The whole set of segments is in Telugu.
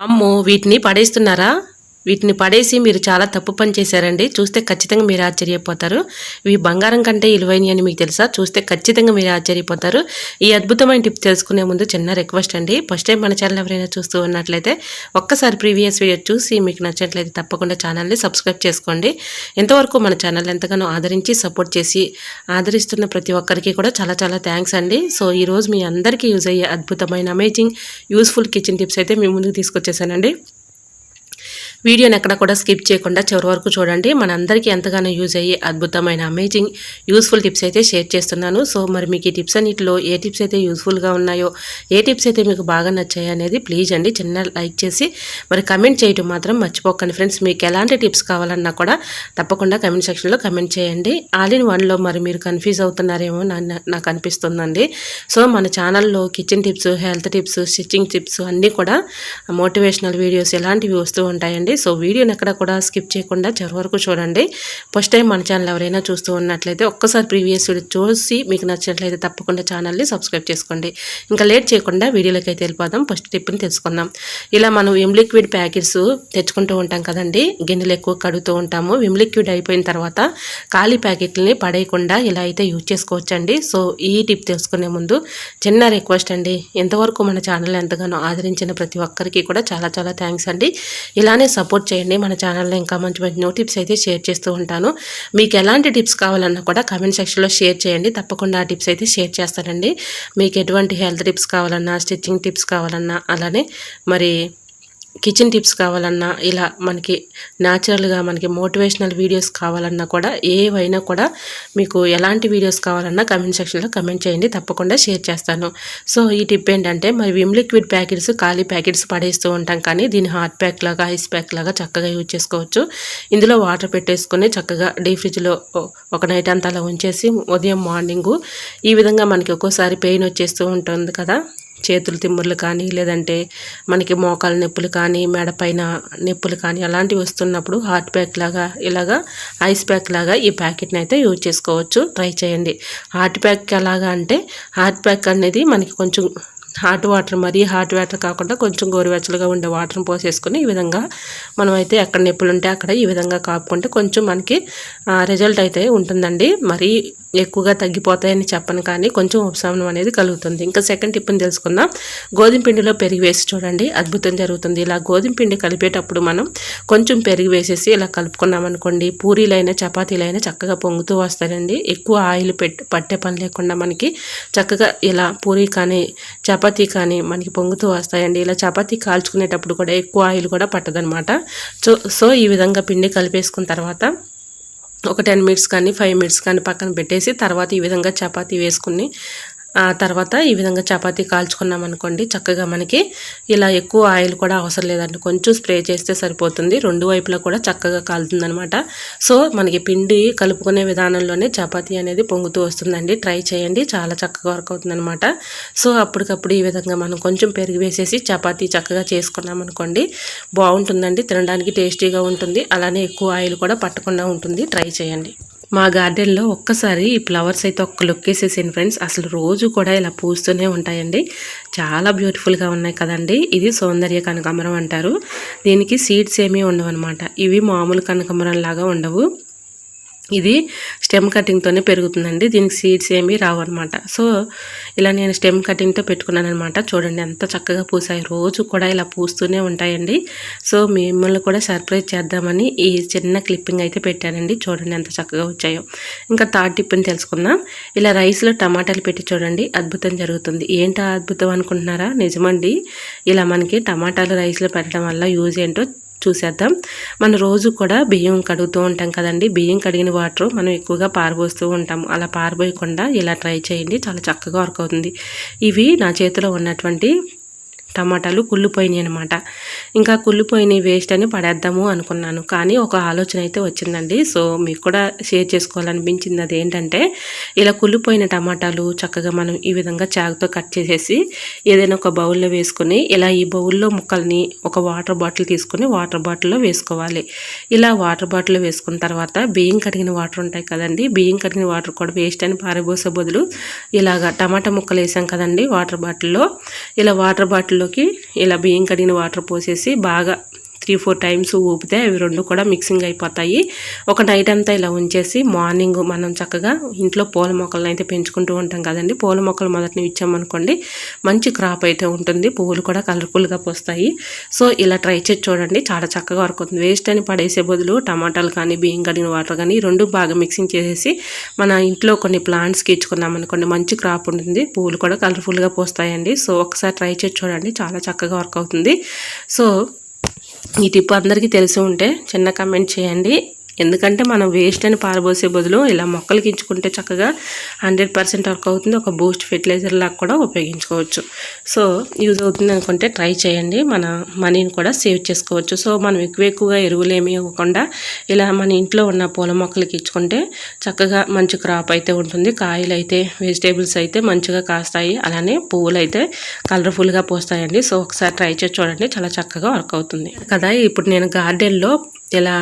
అమ్మో వీటిని పడేస్తున్నారా? వీటిని పడేసి మీరు చాలా తప్పు పని చేశారండి. చూస్తే ఖచ్చితంగా మీరు ఆశ్చర్యపోతారు. ఇవి బంగారం కంటే విలువైనవి అని మీకు తెలుసా? చూస్తే ఖచ్చితంగా మీరు ఆశ్చర్యపోతారు. ఈ అద్భుతమైన టిప్ తెలుసుకునే ముందు చిన్న రిక్వెస్ట్ అండి. ఫస్ట్ టైం మన ఛానల్ ఎవరైనా చూస్తూ ఉన్నట్లయితే ఒక్కసారి ప్రీవియస్ వీడియో చూసి మీకు నచ్చినట్లయితే తప్పకుండా ఛానల్ని సబ్స్క్రైబ్ చేసుకోండి. ఇంతవరకు మన ఛానల్ ఎంతగానో ఆదరించి సపోర్ట్ చేసి ఆదరిస్తున్న ప్రతి ఒక్కరికి కూడా చాలా చాలా థ్యాంక్స్ అండి. సో ఈరోజు మీ అందరికీ యూజ్ అయ్యే అద్భుతమైన అమేజింగ్ యూస్ఫుల్ కిచెన్ టిప్స్ అయితే మీ ముందుకు తీసుకొచ్చేసానండి. వీడియోని ఎక్కడ కూడా స్కిప్ చేయకుండా చివరి వరకు చూడండి. మనందరికీ ఎంతగానో యూజ్ అయ్యే అద్భుతమైన అమేజింగ్ యూస్ఫుల్ టిప్స్ అయితే షేర్ చేస్తున్నాను. సో మరి మీకు ఈ టిప్స్ అన్నిటిలో ఏ టిప్స్ అయితే యూస్ఫుల్గా ఉన్నాయో ఏ టిప్స్ అయితే మీకు బాగా నచ్చాయి అనేది ప్లీజ్ అండి చిన్న లైక్ చేసి మరి కమెంట్ చేయడం మాత్రం మర్చిపోకండి. ఫ్రెండ్స్ మీకు ఎలాంటి టిప్స్ కావాలన్నా కూడా తప్పకుండా కమెంట్ సెక్షన్లో కమెంట్ చేయండి. ఆల్ ఇన్ వన్లో మరి మీరు కన్ఫ్యూజ్ అవుతున్నారేమో నా- నాకు అనిపిస్తుందండి. సో మన ఛానల్లో kitchen tips health tips stitching tips అన్నీ కూడా మోటివేషనల్ వీడియోస్ ఇలాంటివి వస్తూ ఉంటాయండి. సో వీడియోని ఎక్కడ కూడా స్కిప్ చేయకుండా చివరి వరకు చూడండి. ఫస్ట్ టైం మన ఛానల్ ఎవరైనా చూస్తూ ఉన్నట్లయితే ఒక్కసారి ప్రీవియస్ వీడియో చూసి మీకు నచ్చినట్లయితే తప్పకుండా ఛానల్ని సబ్స్క్రైబ్ చేసుకోండి. ఇంకా లేట్ చేయకుండా వీడియోలోకి అయితే వెళ్ళిపోదాం. ఫస్ట్ టిప్ని తెలుసుకుందాం. ఇలా మనం విమ్ లిక్విడ్ ప్యాకెట్స్ తెచ్చుకుంటూ ఉంటాం కదండి. గిన్నెలు ఎక్కువ కడుగుతూ ఉంటాము. విమ్ లిక్విడ్ అయిపోయిన తర్వాత ఖాళీ ప్యాకెట్లని పడేయకుండా ఇలా అయితే యూజ్ చేసుకోవచ్చండి. సో ఈ టిప్ తెలుసుకునే ముందు చిన్న రిక్వెస్ట్ అండి. ఎంతవరకు మన ఛానల్ ఎంతగానో ఆదరించిన ప్రతి ఒక్కరికి కూడా చాలా చాలా థ్యాంక్స్ అండి. ఇలానే సపోర్ట్ సపోర్ట్ చేయండి. మన ఛానల్లో ఇంకా మంచి మంచి నో టిప్స్ అయితే షేర్ చేస్తూ ఉంటాను. మీకు ఎలాంటి టిప్స్ కావాలన్నా కూడా కమెంట్ సెక్షన్లో షేర్ చేయండి. తప్పకుండా ఆ టిప్స్ అయితే షేర్ చేస్తానండి. మీకు ఎటువంటి హెల్త్ టిప్స్ కావాలన్నా స్టిచ్చింగ్ టిప్స్ కావాలన్నా అలానే మరి కిచెన్ టిప్స్ కావాలన్నా ఇలా మనకి న్యాచురల్గా మనకి మోటివేషనల్ వీడియోస్ కావాలన్నా కూడా ఏవైనా కూడా మీకు ఎలాంటి వీడియోస్ కావాలన్నా కమెంట్ సెక్షన్లో కమెంట్ చేయండి. తప్పకుండా షేర్ చేస్తాను. సో ఈ టిప్ ఏంటంటే మరి విమ్ లిక్విడ్ ప్యాకెట్స్ ఖాళీ ప్యాకెట్స్ పడేస్తూ ఉంటాం కానీ దీని హాట్ ప్యాక్ లాగా ఐస్ ప్యాక్ లాగా చక్కగా యూజ్ చేసుకోవచ్చు. ఇందులో వాటర్ పెట్టేసుకొని చక్కగా డీ ఫ్రిడ్జ్లో ఒక నైట్ అంతా అలా ఉంచేసి ఉదయం మార్నింగు ఈ విధంగా మనకి ఒక్కోసారి పెయిన్ వచ్చేస్తూ ఉంటుంది కదా. చేతులు తిమ్ముర్లు కానీ లేదంటే మనకి మోకాల నొప్పులు కానీ మెడపైన నొప్పులు కానీ అలాంటివి వస్తున్నప్పుడు హాట్ ప్యాక్ లాగా ఇలాగా ఐస్ ప్యాక్ లాగా ఈ ప్యాకెట్ని అయితే యూజ్ చేసుకోవచ్చు. ట్రై చేయండి. హాట్ ప్యాక్ ఎలాగా అంటే హాట్ ప్యాక్ అనేది మనకి కొంచెం హాట్ వాటర్ మరీ హాట్ వాటర్ కాకుండా కొంచెం గోరువెచ్చలుగా ఉండే వాటర్ని పోసేసుకొని ఈ విధంగా మనం అయితే ఎక్కడ నొప్పులు ఉంటే అక్కడ ఈ విధంగా కాపుకుంటే కొంచెం మనకి రిజల్ట్ అయితే ఉంటుందండి. మరీ ఎక్కువగా తగ్గిపోతాయని చెప్పను కానీ కొంచెం ఉపశమనం అనేది కలుగుతుంది. ఇంకా సెకండ్ టిప్ని తెలుసుకుందాం. గోధుమ పిండిలో పెరిగి వేసి చూడండి. అద్భుతం జరుగుతుంది. ఇలా గోధుమ పిండి కలిపేటప్పుడు మనం కొంచెం పెరిగి వేసేసి ఇలా కలుపుకున్నామనుకోండి పూరీలైనా చపాతీలైనా చక్కగా పొంగుతూ వస్తాయండి. ఎక్కువ ఆయిల్ పెట్టి పట్టే పని లేకుండా మనకి చక్కగా ఇలా పూరీ కానీ చపాతీ కానీ మనకి పొంగుతూ వస్తాయండి. ఇలా చపాతీ కాల్చుకునేటప్పుడు కూడా ఎక్కువ ఆయిల్ కూడా పట్టదనమాట సో సో ఈ విధంగా పిండి కలిపేసుకున్న తర్వాత ఒక టెన్ మినిట్స్ కానీ ఫైవ్ మినిట్స్ కానీ పక్కన పెట్టేసి తర్వాత ఈ విధంగా చపాతీ వేసుకుని ఆ తర్వాత ఈ విధంగా చపాతీ కాల్చుకున్నాం అనుకోండి చక్కగా మనకి ఇలా ఎక్కువ ఆయిల్ కూడా అవసరం లేదండి. కొంచెం స్ప్రే చేస్తే సరిపోతుంది. రెండు వైపులా కూడా చక్కగా కాలుతుందనమాట సో మనకి పిండి కలుపుకునే విధానంలోనే చపాతీ అనేది పొంగుతూ వస్తుందండి. ట్రై చేయండి. చాలా చక్కగా వర్క్ అవుతుందనమాట సో అప్పటికప్పుడు ఈ విధంగా మనం కొంచెం పెరుగు వేసేసి చపాతీ చక్కగా చేసుకున్నాం అనుకోండి బాగుంటుందండి. తినడానికి టేస్టీగా ఉంటుంది. అలానే ఎక్కువ ఆయిల్ కూడా పట్టకుండా ఉంటుంది. ట్రై చేయండి. మా గార్డెన్లో ఒక్కసారి ఈ ఫ్లవర్స్ అయితే ఒక్క లుక్ వేసేసాను ఫ్రెండ్స్. అసలు రోజు కూడా ఇలా పూస్తూనే ఉంటాయండి. చాలా బ్యూటిఫుల్గా ఉన్నాయి కదండి. ఇది సౌందర్య కనకమరం అంటారు. దీనికి సీడ్స్ ఏమీ ఉండవు అనమాట ఇవి మామూలు కనకమరం లాగా ఉండవు. ఇది స్టెమ్ కటింగ్తోనే పెరుగుతుందండి. దీనికి సీడ్స్ ఏమీ రావు అనమాట సో ఇలా నేను స్టెమ్ కటింగ్తో పెట్టుకున్నాను అనమాట చూడండి ఎంత చక్కగా పూసాయి. రోజు కూడా ఇలా పూస్తూనే ఉంటాయండి. సో మిమ్మల్ని కూడా సర్ప్రైజ్ చేద్దామని ఈ చిన్న క్లిప్పింగ్ అయితే పెట్టానండి. చూడండి ఎంత చక్కగా వచ్చాయో. ఇంకా థర్డ్ టిప్ని తెలుసుకుందాం. ఇలా రైస్లో టమాటాలు పెట్టి చూడండి. అద్భుతం జరుగుతుంది. ఏంటి అద్భుతం అనుకుంటున్నారా? నిజమండి. ఇలా మనకి టమాటాలు రైస్లో పెట్టడం వల్ల యూజ్ ఏంటో చూసేద్దాం. మన రోజు కూడా బియ్యం కడుగుతూ ఉంటాం కదండి. బియ్యం కడిగిన వాటర్ మనం ఎక్కువగా పారబోస్తూ ఉంటాం. అలా పారబోయకుండా ఇలా ట్రై చేయండి. చాలా చక్కగా వర్క్ అవుతుంది. ఇవి నా చేతిలో ఉన్నటువంటి టమాటాలు కుళ్ళిపోయినాయి అనమాట ఇంకా కుళ్ళిపోయినాయి వేస్ట్ అని పడేద్దాము అనుకున్నాను. కానీ ఒక ఆలోచన అయితే వచ్చిందండి. సో మీకు కూడా షేర్ చేసుకోవాలనిపించింది అది ఏంటంటే ఇలా కుళ్ళిపోయిన టమాటాలు చక్కగా మనం ఈ విధంగా చాకుతో కట్ చేసేసి ఏదైనా ఒక బౌల్లో వేసుకుని ఇలా ఈ బౌల్లో ముక్కల్ని ఒక వాటర్ బాటిల్ తీసుకొని వాటర్ బాటిల్లో వేసుకోవాలి. ఇలా వాటర్ బాటిల్ వేసుకున్న తర్వాత బియ్యం కడిగిన వాటర్ ఉంటాయి కదండి బియ్యం కడిగిన వాటర్ కూడా వేస్ట్ అని పారబోసే బదులు ఇలాగా టమాటా ముక్కలు వేసాం కదండి వాటర్ బాటిల్లో ఇలా వాటర్ బాటిల్లో దాంట్లోకి ఇలా బియ్యం కడిగిన వాటర్ పోసేసి బాగా త్రీ ఫోర్ టైమ్స్ ఊపితే అవి రెండు కూడా మిక్సింగ్ అయిపోతాయి. ఒక నైట్ అంతా ఇలా ఉంచేసి మార్నింగ్ మనం చక్కగా ఇంట్లో పూల మొక్కలను అయితే పెంచుకుంటూ ఉంటాం కదండి. పూల మొక్కలు మొదటిని ఇచ్చామనుకోండి మంచి క్రాప్ అయితే ఉంటుంది. పువ్వులు కూడా కలర్ఫుల్గా పోస్తాయి. సో ఇలా ట్రై చేసి చూడండి. చాలా చక్కగా వర్క్ అవుతుంది. వేస్ట్ అని పడేసే బదులు టమాటాలు కానీ బియ్యం కడిగిన వాటర్ కానీ రెండు బాగా మిక్సింగ్ చేసేసి మన ఇంట్లో కొన్ని ప్లాంట్స్కి ఇచ్చుకున్నాం అనుకోండి మంచి క్రాప్ ఉంటుంది. పువ్వులు కూడా కలర్ఫుల్గా పోస్తాయండి. సో ఒకసారి ట్రై చేసి చూడండి. చాలా చక్కగా వర్క్ అవుతుంది. సో ఈ టిప్ అందరికీ తెలిసి ఉంటే చిన్న కమెంట్ చేయండి. ఎందుకంటే మనం వేస్ట్ అని పారబోసే బదులు ఇలా మొక్కలకి ఇచ్చుకుంటే చక్కగా హండ్రెడ్ పర్సెంట్ వర్క్ అవుతుంది. ఒక బూస్ట్ ఫెర్టిలైజర్ లాగా కూడా ఉపయోగించుకోవచ్చు. సో యూజ్ అవుతుంది అనుకుంటే ట్రై చేయండి. మన మనీని కూడా సేవ్ చేసుకోవచ్చు. సో మనం ఎక్కువ ఎక్కువగా ఎరువులు ఏమి ఇవ్వకుండా ఇలా మన ఇంట్లో ఉన్న పూల మొక్కలకి ఇచ్చుకుంటే చక్కగా మంచి క్రాప్ అయితే ఉంటుంది. కాయలు అయితే వెజిటేబుల్స్ అయితే మంచిగా కాస్తాయి. అలానే పువ్వులు అయితే కలర్ఫుల్గా పోస్తాయండి. సో ఒకసారి ట్రై చేసి చూడండి. చాలా చక్కగా వర్క్ అవుతుంది. కదా ఇప్పుడు నేను గార్డెన్లో ఇలా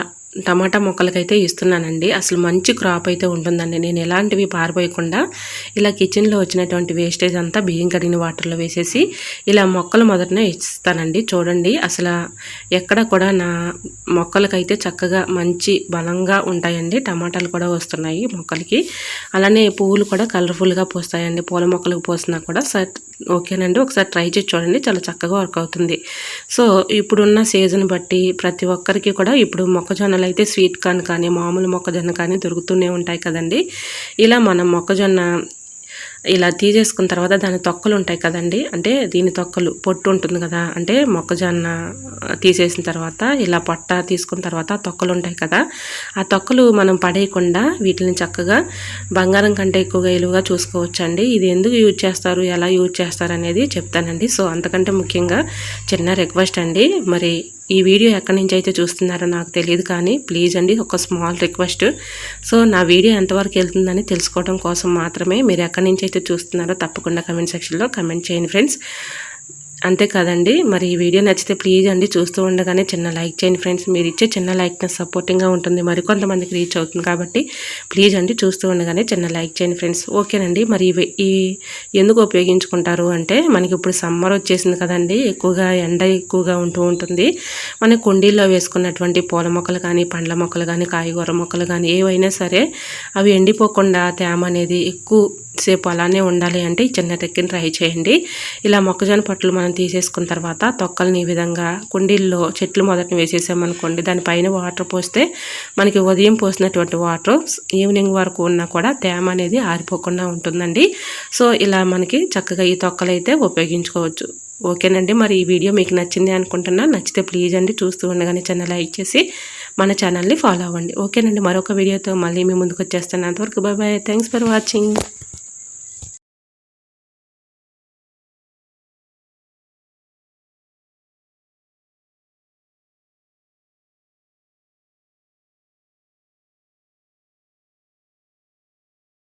టమాటా మొక్కలకైతే ఇస్తున్నానండి. అసలు మంచి క్రాప్ అయితే ఉంటుందండి. నేను ఎలాంటివి పారిపోయకుండా ఇలా కిచెన్లో వచ్చినటువంటి వేస్టేజ్ అంతా బియ్యం కడిగిన వాటర్లో వేసేసి ఇలా మొక్కలు మొదటనే ఇస్తానండి. చూడండి అసలు ఎక్కడ కూడా నా మొక్కలకైతే చక్కగా మంచి బలంగా ఉంటాయండి. టమాటాలు కూడా వస్తున్నాయి మొక్కలకి. అలానే పువ్వులు కూడా కలర్ఫుల్గా పోస్తాయండి. పూల మొక్కలకు పోసినా కూడా. ఓకేనండి. ఒకసారి ట్రై చేసి చూడండి. చాలా చక్కగా వర్క్ అవుతుంది. సో ఇప్పుడున్న సీజన్ బట్టి ప్రతి ఒక్కరికి కూడా ఇప్పుడు మొక్కజొన్నలు అయితే స్వీట్ కార్న్ కానీ మామూలు మొక్కజొన్న కానీ దొరుకుతూనే ఉంటాయి కదండి. ఇలా మనం మొక్కజొన్న ఇలా తీసేసుకున్న తర్వాత దాని తొక్కలు ఉంటాయి కదండి. అంటే దీని తొక్కలు పొట్టు ఉంటుంది కదా. అంటే మొక్కజొన్న తీసేసిన తర్వాత ఇలా పొట్ట తీసుకున్న తర్వాత తొక్కలు ఉంటాయి కదా. ఆ తొక్కలు మనం పడేయకుండా వీటిని చక్కగా బంగారం కంటే ఎక్కువగా ఇలువగా చూసుకోవచ్చండి. ఇది ఎందుకు యూజ్ చేస్తారు ఎలా యూజ్ చేస్తారు అనేది చెప్తానండి. సో అంతకంటే ముఖ్యంగా చిన్న రిక్వెస్ట్ అండి. మరి ఈ వీడియో ఎక్కడి నుంచి అయితే చూస్తున్నారో నాకు తెలియదు కానీ ప్లీజ్ అండి ఒక స్మాల్ రిక్వెస్ట్ సో నా వీడియో ఎంతవరకు వెళ్తుందని తెలుసుకోవడం కోసం మాత్రమే మీరు ఎక్కడి నుంచి అయితే చూస్తున్నారో తప్పకుండా కమెంట్ సెక్షన్లో కమెంట్ చేయండి ఫ్రెండ్స్ అంతే కదండి. మరి ఈ వీడియో నచ్చితే ప్లీజ్ అండి చూస్తూ ఉండగానే చిన్న లైక్ చేయండి ఫ్రెండ్స్ మీరు ఇచ్చే చిన్న లైక్ నాకు సపోర్టింగ్గా ఉంటుంది. మరికొంతమందికి రీచ్ అవుతుంది కాబట్టి ప్లీజ్ అండి చూస్తూ ఉండగానే చిన్న లైక్ చేయండి ఫ్రెండ్స్ ఓకేనండి మరి ఈ ఎందుకు ఉపయోగించుకుంటారు అంటే మనకి ఇప్పుడు సమ్మర్ వచ్చేసింది కదండి. ఎక్కువగా ఎండ ఎక్కువగా ఉంటూ ఉంటుంది. మన కుండీల్లో వేసుకున్నటువంటి పూల మొక్కలు కానీ పండ్ల మొక్కలు కానీ కాయగూర మొక్కలు కానీ ఏవైనా సరే అవి ఎండిపోకుండా తేమ అనేది ఎక్కువ సేపు అలానే ఉండాలి అంటే ఈ చిన్న టెక్కిని ట్రై చేయండి. ఇలా మొక్కజొన్న పట్లు మనం తీసేసుకున్న తర్వాత తొక్కల్ని ఈ విధంగా కుండీల్లో చెట్లు మొదటిని వేసేసామనుకోండి దానిపైన వాటర్ పోస్తే మనకి ఉదయం పోసినటువంటి వాటర్ ఈవినింగ్ వరకు ఉన్నా కూడా తేమ అనేది ఆరిపోకుండా ఉంటుందండి. సో ఇలా మనకి చక్కగా ఈ తొక్కలు అయితే ఉపయోగించుకోవచ్చు. ఓకేనండి మరి ఈ వీడియో మీకు నచ్చింది అనుకుంటున్నా నచ్చితే ప్లీజ్ అండి చూస్తూ ఉండగానే ఛానల్ లైక్ చేసి మన ఛానల్ని ఫాలో అవ్వండి. ఓకేనండి మరొక వీడియోతో మళ్ళీ మీ ముందుకు వచ్చేస్తాను అంతవరకు bye bye thanks for watching.